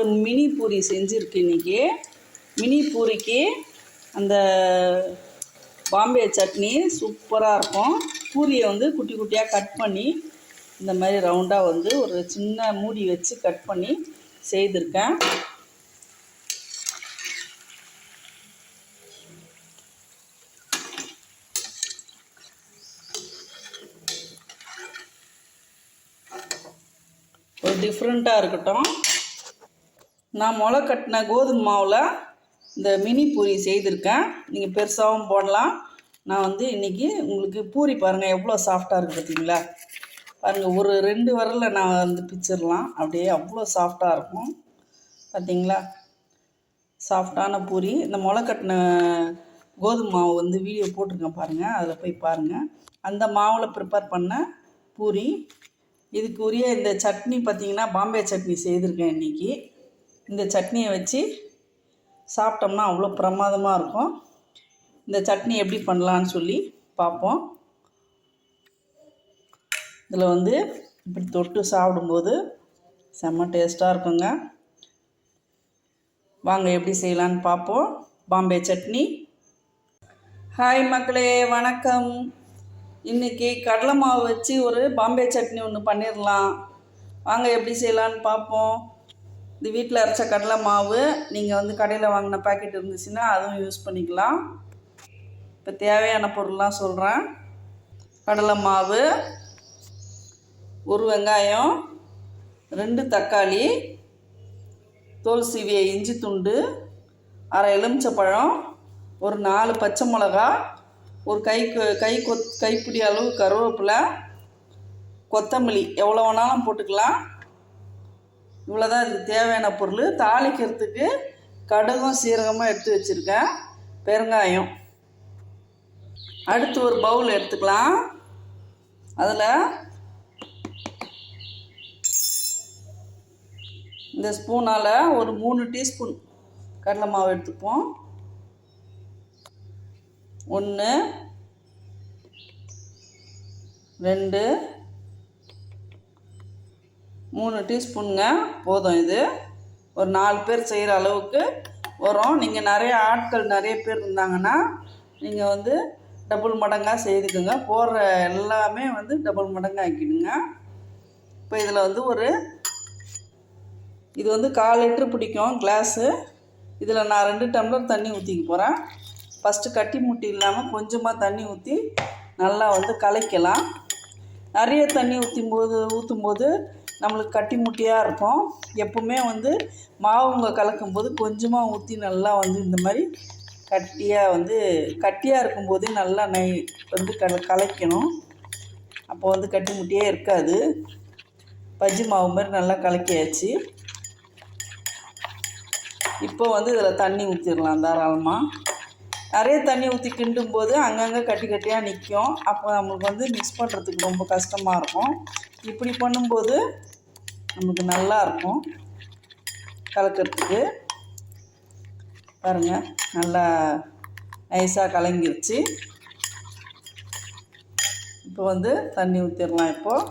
ஒரு மினி பூரி செஞ்சுருக்கு இன்றைக்கி மினி பூரிக்கு அந்த பாம்பே சட்னி சூப்பராக இருக்கும். பூரியை வந்து குட்டி குட்டியாக கட் பண்ணி இந்த மாதிரி ரவுண்டாக வந்து ஒரு சின்ன மூடி வச்சு கட் பண்ணி செய்திருக்கேன். ஒரு டிஃப்ரெண்ட்டாக இருக்கட்டும். நான் முளை கட்டின கோதுமை மாவில் இந்த மினி பூரி செய்திருக்கேன். நீங்கள் பெருசாகவும் போடலாம். நான் வந்து இன்றைக்கி உங்களுக்கு பூரி பாருங்கள் எவ்வளோ சாஃப்டாக இருக்குது பார்த்தீங்களா பாருங்கள் ஒரு ரெண்டு வரலில் நான் வந்து பிச்சிடலாம் அப்படியே அவ்வளோ சாஃப்டாக இருக்கும். பார்த்தீங்களா சாஃப்டான பூரி. இந்த முளை கட்டின கோதுமை மாவு வந்து வீடியோ போட்டிருக்கேன் பாருங்கள் அதில் போய் பாருங்கள் அந்த மாவில் ப்ரிப்பேர் பண்ண பூரி. இதுக்கு உரிய இந்த சட்னி பார்த்திங்கன்னா பாம்பே சட்னி செய்திருக்கேன் இன்றைக்கி இந்த சட்னியை வச்சு சாப்பிட்டோம்னா அவ்வளோ பிரமாதமாக இருக்கும். இந்த சட்னி எப்படி பண்ணலான்னு சொல்லி பார்ப்போம். இதில் வந்து இப்படி தொட்டு சாப்பிடும்போது செம்ம டேஸ்ட்டாக இருக்குங்க. வாங்க எப்படி செய்யலான்னு பார்ப்போம். பாம்பே சட்னி. ஹாய் மக்களே வணக்கம். இன்றைக்கி கடலை மாவு வச்சு ஒரு பாம்பே சட்னி ஒன்று பண்ணிடலாம். வாங்க எப்படி செய்யலான்னு பார்ப்போம். இந்த வீட்டில் அரைச்ச கடலை மாவு நீங்கள் வந்து கடையில் வாங்கின பாக்கெட் இருந்துச்சுன்னா அதுவும் யூஸ் பண்ணிக்கலாம். இப்போ தேவையான பொருள்லாம் சொல்கிறேன் கடலை மாவு ஒரு வெங்காயம் ரெண்டு தக்காளி தோல் சீவிய இஞ்சி துண்டு அரை எலுமிச்சப்பழம் ஒரு நாலு பச்சை மிளகா ஒரு கை கை கொத் கைப்பிடி அளவு கருவேப்பிலை கொத்தமல்லி எவ்வளோ வேணாலும் போட்டுக்கலாம். இவ்வளோதான் இதுக்கு தேவையான பொருள். தாளிக்கிறதுக்கு கடுகும் சீரகமாக எடுத்து வச்சுருக்கேன். பெருங்காயம். அடுத்து ஒரு பவுல் எடுத்துக்கலாம். அதில் இந்த ஸ்பூனால் ஒரு மூணு டீஸ்பூன் கடலை மாவு எடுத்துப்போம். ஒன்று ரெண்டு மூணு டீஸ்பூனுங்க போதும் இது. ஒரு நாலு பேர் செய்கிற அளவுக்கு வரும். நீங்கள் நிறைய ஆட்கள் நிறைய பேர் இருந்தாங்கன்னா நீங்கள் வந்து டபுள் மடங்காக செய்துக்குங்க. போடுற எல்லாமே வந்து டபுள் மடங்காக ஆக்கிடுங்க. இப்போ இதில் வந்து ஒரு இது வந்து கால் லிட்ரு பிடிக்கும் கிளாஸு இதில் நான் ரெண்டு டம்ளர் தண்ணி ஊற்றிக்க போகிறேன் ஃபஸ்ட்டு கட்டி முட்டி இல்லாமல் கொஞ்சமாக தண்ணி ஊற்றி நல்லா வந்து கலைக்கலாம். நிறைய தண்ணி ஊற்றும் போது ஊற்றும் போது நம்மளுக்கு கட்டி முட்டியாக இருக்கும். எப்பவுமே வந்து மாவுங்க கலக்கும்போது கொஞ்சமாக ஊற்றி நல்லா வந்து இந்த மாதிரி கட்டியாக வந்து கட்டியாக இருக்கும்போதே நல்லா நை வந்து கல கலைக்கணும். அப்போ வந்து கட்டி முட்டியே இருக்காது. பஜ்ஜி மாவு மாதிரி நல்லா கலக்கியாச்சு. இப்போ வந்து இதில் தண்ணி ஊற்றிடலாம் தாராளமாக நிறைய தண்ணி ஊற்றி கிண்டும் போது அங்கங்கே கட்டி கட்டியாக நிற்கும் அப்போ நம்மளுக்கு வந்து மிக்ஸ் பண்ணுறதுக்கு ரொம்ப கஷ்டமாக இருக்கும். இப்படி பண்ணும்போது நமக்கு நல்லாயிருக்கும் கலக்கிறதுக்கு. பாருங்கள் நல்லா நைஸாக கலங்கிருச்சு. இப்போ வந்து தண்ணி ஊற்றிடலாம் இப்போது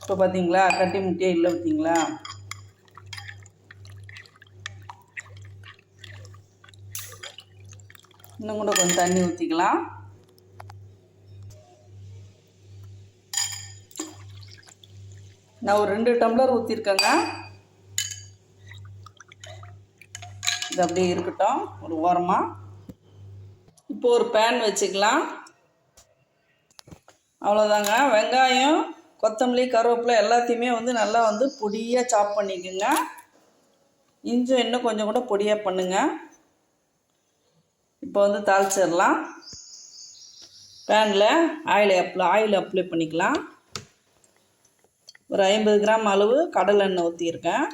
இப்போ பார்த்தீங்களா கட்டி முட்டியே இல்லை பார்த்தீங்களா இன்னும் கூட கொஞ்சம் தண்ணி ஊற்றிக்கலாம் நான் ஒரு ரெண்டு டம்ளர் ஊற்றிருக்கேங்க இது அப்படியே இருக்கட்டும் ஒரு ஓரமாக இப்போ ஒரு பேன் வச்சுக்கலாம். அவ்வளோதாங்க வெங்காயம் கொத்தமல்லி கருவேப்பிலை எல்லாத்தையுமே வந்து நல்லா வந்து பொடியாக சாப் பண்ணிக்கோங்க. இஞ்சும் இன்னும் கொஞ்சம் கூட பொடியாக பண்ணுங்கள் இப்போ வந்து தாளிச்சிடலாம். பேனில் ஆயில் அப்ளை ஆயில் அப்ளை பண்ணிக்கலாம். ஒரு ஐம்பது கிராம் அளவு கடலை எண்ணெய் ஊற்றியிருக்கேன்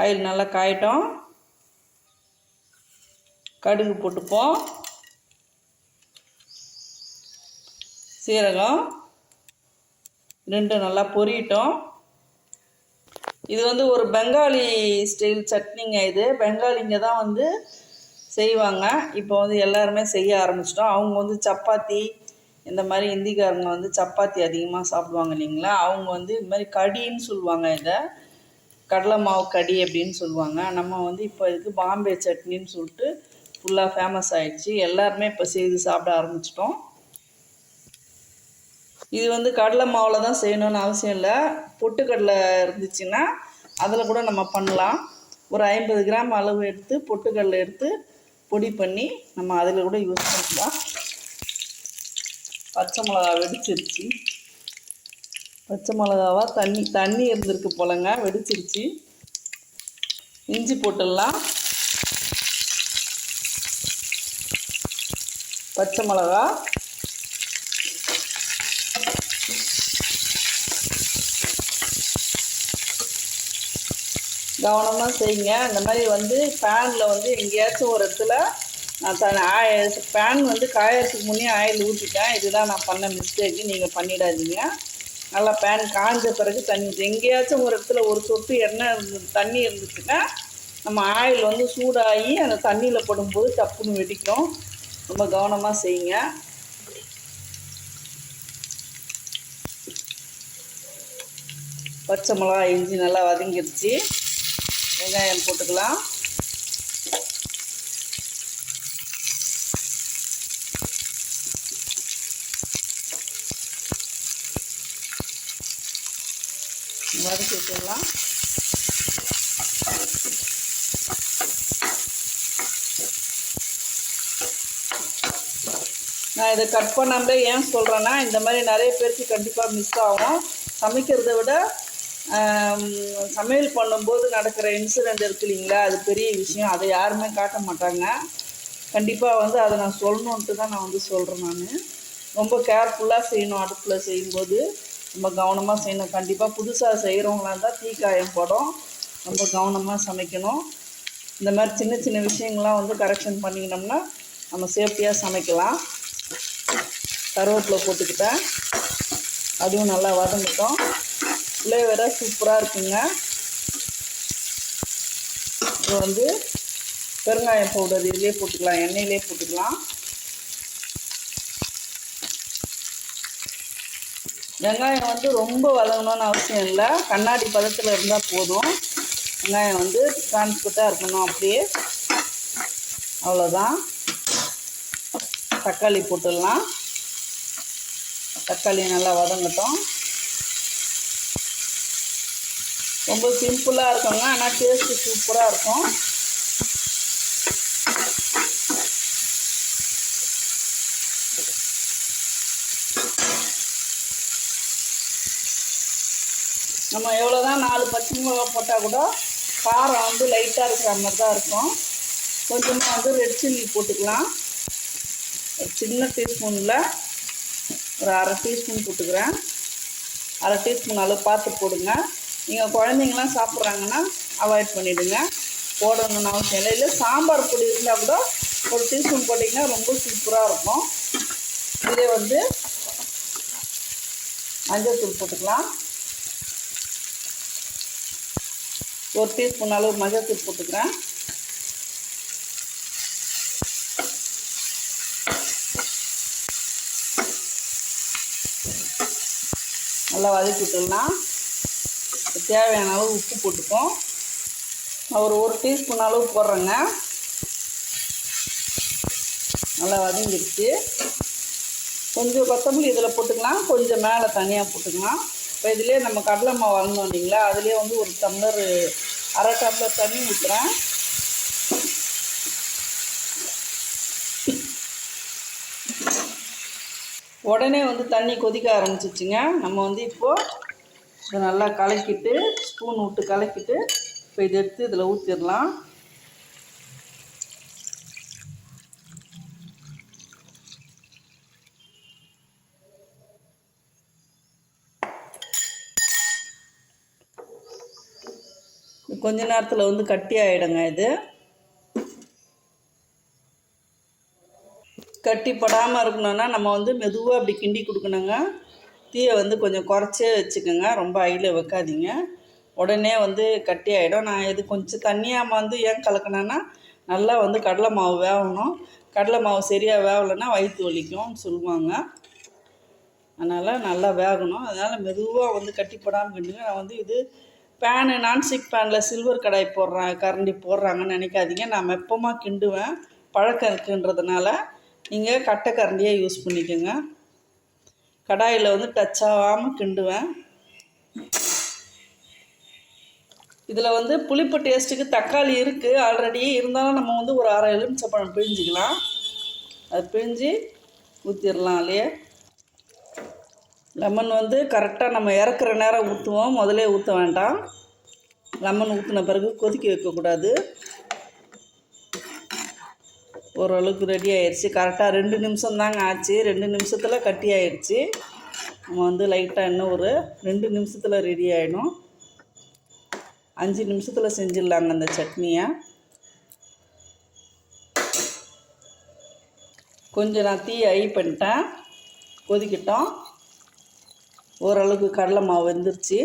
ஆயில் நல்லா காயட்டும். கடுகு போட்டுப்போம். சீரகம் ரெண்டும் நல்லா பொரியட்டும் இது வந்து ஒரு பெங்காலி ஸ்டைல் சட்னிங்க இது. பெங்காலிங்க தான் வந்து செய்வாங்க. இப்போ வந்து எல்லாருமே செய்ய ஆரம்பிச்சிட்டோம். அவங்க வந்து சப்பாத்தி இந்த மாதிரி இந்திக்காரங்க வந்து சப்பாத்தி அதிகமாக சாப்பிடுவாங்க இல்லைங்களா? அவங்க வந்து இது மாதிரி கடின்னு சொல்லுவாங்க இதை. கடலை மாவு கடி அப்படின்னு சொல்லுவாங்க. நம்ம வந்து இப்போ இதுக்கு பாம்பே சட்னின்னு சொல்லிட்டு ஃபுல்லாக ஃபேமஸ் ஆயிடுச்சு. எல்லாருமே இப்போ செய்து சாப்பிட ஆரம்பிச்சிட்டோம். இது வந்து கடலை மாவில் தான் செய்யணும்னு அவசியம் இல்லை. பொட்டுக்கடலை இருந்துச்சுன்னா அதில் கூட நம்ம பண்ணலாம். ஒரு ஐம்பது கிராம் அளவு எடுத்து பொட்டுக்கடலை எடுத்து பொடி பண்ணி நம்ம அதில் கூட யூஸ் பண்ணிக்கலாம். பச்சை மிளகா வெடிச்சிருச்சு. பச்சை மிளகாவாக தண்ணி தண்ணி இருந்திருக்கு போலங்க வெடிச்சிருச்சு. இஞ்சி போட்டுடலாம். பச்சை மிளகா. கவனமாக செய்யுங்க. இந்த மாதிரி வந்து ஃபேனில் வந்து எங்கேயாச்சும் ஒரு இடத்துல நான் த பேன் வந்து காயறதுக்கு முன்னே ஆயில் ஊற்றிட்டேன் இதுதான் நான் பண்ண மிஸ்டேக்கு நீங்கள் பண்ணிடாதீங்க. நல்லா பேன் காய்ஞ்ச பிறகு தண்ணி எங்கேயாச்சும் ஒரு இடத்துல ஒரு சொட்டு எண்ணெய் தண்ணி இருந்துச்சுன்னா நம்ம ஆயில் வந்து சூடாகி அந்த தண்ணியில் படும்போது டப்புன்னு வெடிக்கும். ரொம்ப கவனமாக செய்யுங்க. பச்சை மிளகா இஞ்சி நல்லா வதங்கிருச்சு வெங்காயம் போட்டுக்கலாம். வதக்கி விட்டுடலாம் நான் இதை கட் பண்ணாமலே ஏன் சொல்கிறேன்னா இந்த மாதிரி நிறைய பேருக்கு கண்டிப்பாக மிஸ் ஆகும். சமைக்கிறத விட சமையல் பண்ணும்போது நடக்கிற இன்சிடெண்ட் இருக்கு இல்லைங்களா அது பெரிய விஷயம். அதை யாருமே காட்ட மாட்டாங்க. கண்டிப்பாக வந்து அதை நான் சொல்லணுன்ட்டு தான் நான் வந்து சொல்கிறேன் நான். ரொம்ப கேர்ஃபுல்லாக செய்யணும் அடுப்பில் செய்யும்போது. ரொம்ப கவனமாக செய்யணும். கண்டிப்பாக புதுசாக செய்கிறவங்களா இருந்தால் தீக்காயம் போடும். ரொம்ப கவனமாக சமைக்கணும். இந்த மாதிரி சின்ன சின்ன விஷயங்கள்லாம் வந்து கரெக்ஷன் பண்ணிக்கினோம்னா நம்ம சேஃப்டியாக சமைக்கலாம். கருவேப்பிலை போட்டுக்கிட்டேன். அதுவும் நல்லா வதங்கட்டும். ஃப்ளேவராக சூப்பராக இருக்குங்க. இது வந்து பெருங்காயம் பவுடர் இதிலே போட்டுக்கலாம். எண்ணெயிலே போட்டுக்கலாம். வெங்காயம் வந்து ரொம்ப வதங்கணும்னு அவசியம் இல்லை. கண்ணாடி பதத்தில் இருந்தால் போதும். வெங்காயம் வந்து டிரான்ஸ்பர்ட்டாக இருக்கணும் அப்படியே. அவ்வளோதான் தக்காளி போட்டுடலாம். தக்காளி நல்லா வதங்கட்டும். ரொம்ப சிம்பிளாக இருக்குங்க ஆனால் டேஸ்ட்டு சூப்பராக இருக்கும். நம்ம எவ்வளோ தான் நாலு பச்சை மிளகா போட்டால் கூட காரம் வந்து லைட்டாக இருக்கிற மாதிரி தான் இருக்கும். கொஞ்சமாக வந்து ரெட் சில்லி போட்டுக்கலாம். ஒரு சின்ன டீஸ்பூனில் ஒரு அரை டீஸ்பூன் போட்டுக்கிறேன். அரை டீஸ்பூன் அளவு பார்த்து போடுங்க. நீங்கள் குழந்தைங்களாம் சாப்பிட்றாங்கன்னா அவாய்ட் பண்ணிவிடுங்க போடணும்னு அவசியம் இல்லை. இல்லை சாம்பார் பொடி இருந்தால் கூட ஒரு டீஸ்பூன் போட்டிங்கன்னா ரொம்ப சூப்பராக இருக்கும். இதே வந்து மஞ்சள் தூள் போட்டுக்கலாம். ஒரு டீஸ்பூன் அளவு மஞ்சத்தூள் போட்டுக்கிறேன். நல்லா வதக்கி விட்டுடலாம் தேவையான அளவு உப்பு போட்டுப்போம். நான் ஒரு ஒரு டீஸ்பூன் அளவு போடுறேங்க. நல்லா வதங்கிடுச்சு. கொஞ்சம் கொத்தமல்லி இதில் போட்டுக்கலாம் கொஞ்சம் மேலே தனியாக போட்டுக்கலாம் இப்போ இதிலே நம்ம கடலை மாவு வளர்ந்தோம் இல்லைங்களா அதுலேயே வந்து ஒரு டம்ளர் அரை டம்ளர் தண்ணி ஊற்றுறேன் உடனே வந்து தண்ணி கொதிக்க ஆரம்பிச்சிச்சுங்க. நம்ம வந்து இப்போது இதை நல்லா கலக்கிட்டு ஸ்பூன் விட்டு கலக்கிட்டு இப்போ இதை எடுத்து இதில் ஊற்றிடலாம் கொஞ்ச நேரத்தில் வந்து கட்டி ஆகிடுங்க இது. கட்டி படாமல் இருக்கணும்னா நம்ம வந்து மெதுவாக அப்படி கிண்டி கொடுக்கணுங்க. தீயை வந்து கொஞ்சம் குறைச்சே வச்சுக்கோங்க. ரொம்ப ஹையில் வைக்காதீங்க. உடனே வந்து கட்டி ஆகிடும் நான் இது கொஞ்சம் தண்ணியாக வந்து ஏன் கலக்கினேன்னா நல்லா வந்து கடலை மாவு வேகணும் கடலை மாவு சரியாக வேகலைன்னா வயிற்று வலிக்கும்னு சொல்லுவாங்க. அதனால் நல்லா வேகணும். அதனால் மெதுவாக வந்து கட்டிப்படாமல் கிண்டுங்க நான் வந்து இது பேனு நான்ஸ்டிக் பேனில் சில்வர் கடாய் போடுறாங்க கரண்டி போடுறாங்கன்னு நினைக்காதீங்க. நான் மெப்பமாக கிண்டுவேன். பழக்கம் இருக்குன்றதுனால நீங்கள் கட்டை கரண்டியே யூஸ் பண்ணிக்கோங்க. கடாயில் வந்து டச் ஆகாமல் கிண்டுவேன். இதில் வந்து புளிப்பு டேஸ்ட்டுக்கு தக்காளி இருக்குது ஆல்ரெடி இருந்தாலும் நம்ம வந்து ஒரு அரை எலுமிச்சப்பழம் பிழிஞ்சிக்கலாம். அது பிழிஞ்சு ஊற்றிடலாம் இல்லையே? லெமன் வந்து கரெக்டாக நம்ம இறக்குற நேரம் ஊற்றுவோம் முதலே ஊற்ற வேண்டாம். லெமன் ஊற்றின பிறகு கொதிக்க வைக்கக்கூடாது. ஓரளவுக்கு ரெடி ஆயிடுச்சு கரெக்டாக ரெண்டு நிமிஷம் தாங்க ஆச்சு. ரெண்டு நிமிஷத்தில் கட்டி ஆயிடுச்சு நம்ம வந்து லைட்டாக இன்னும் ஒரு ரெண்டு நிமிஷத்தில் ரெடி ஆகிடும் அஞ்சு நிமிஷத்தில் செஞ்சிடலாங்க அந்த சட்னியை. கொஞ்சம் நான் தீ ஐ பண்ணிட்டேன். கொதிக்கிட்டோம். ஓரளவுக்கு கடலை மாவு வெந்துருச்சு.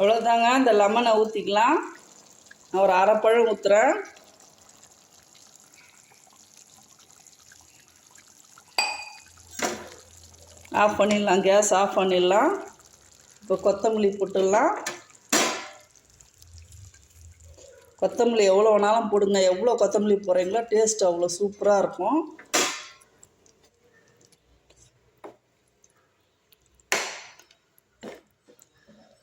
அவ்வளோதாங்க இந்த லெமனை ஊற்றிக்கலாம் நான் ஒரு அரைப்பழம் ஊற்றுறேன் ஆஃப் பண்ணிடலாம். கேஸ் ஆஃப் பண்ணிடலாம். இப்போ கொத்தமல்லி போட்டுடலாம். கொத்தமல்லி எவ்வளோ வேணாலும் போடுங்க. எவ்வளோ கொத்தமல்லி போடுறீங்களோ டேஸ்ட் அவ்வளோ சூப்பராக இருக்கும்.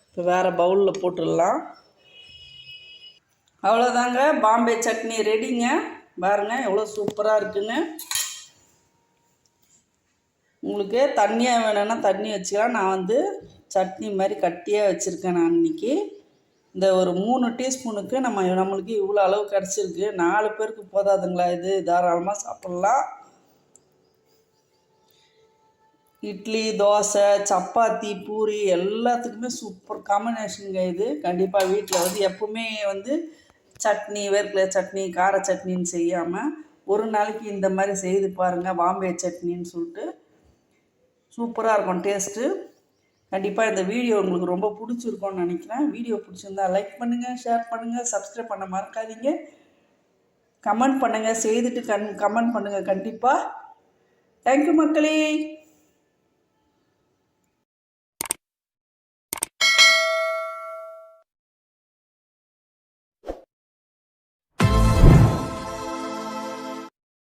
இப்போ வேறு பவுலில் போட்டுடலாம். அவ்வளோதாங்க. பாம்பே சட்னி ரெடிங்க. பாருங்கள் எவ்வளோ சூப்பராக இருக்குன்னு. உங்களுக்கு தண்ணியாக வேணும்னா தண்ணி வச்சுக்கலாம். நான் வந்து சட்னி மாதிரி கட்டியாக வச்சுருக்கேன் நான் இன்றைக்கி இந்த ஒரு மூணு டீஸ்பூனுக்கு நம்ம நம்மளுக்கு இவ்வளோ அளவு கிடச்சிருக்கு. நாலு பேருக்கு போதாதுங்களா இது? தாராளமாக சாப்பிட்லாம். இட்லி தோசை சப்பாத்தி பூரி எல்லாத்துக்குமே சூப்பர் காம்பினேஷனுங்க இது. கண்டிப்பாக வீட்டில் வந்து எப்பவுமே வந்து சட்னி வேர்க்கடலை சட்னி கார சட்னின்னு செய்யாமல் ஒரு நாளைக்கு இந்த மாதிரி செய்து பாருங்கள் பாம்பே சட்னின்னு சொல்லிட்டு. சூப்பராக இருக்கும் டேஸ்ட்டு. கண்டிப்பாக இந்த வீடியோ உங்களுக்கு ரொம்ப பிடிச்சிருக்கோன்னு நினைக்கிறேன். வீடியோ பிடிச்சிருந்தா லைக் பண்ணுங்கள் ஷேர் பண்ணுங்கள் சப்ஸ்கிரைப் பண்ண மறக்காதீங்க. கமெண்ட் பண்ணுங்கள் செய்துட்டு கண் கமெண்ட் பண்ணுங்கள் கண்டிப்பாக தேங்க்யூ மக்களே.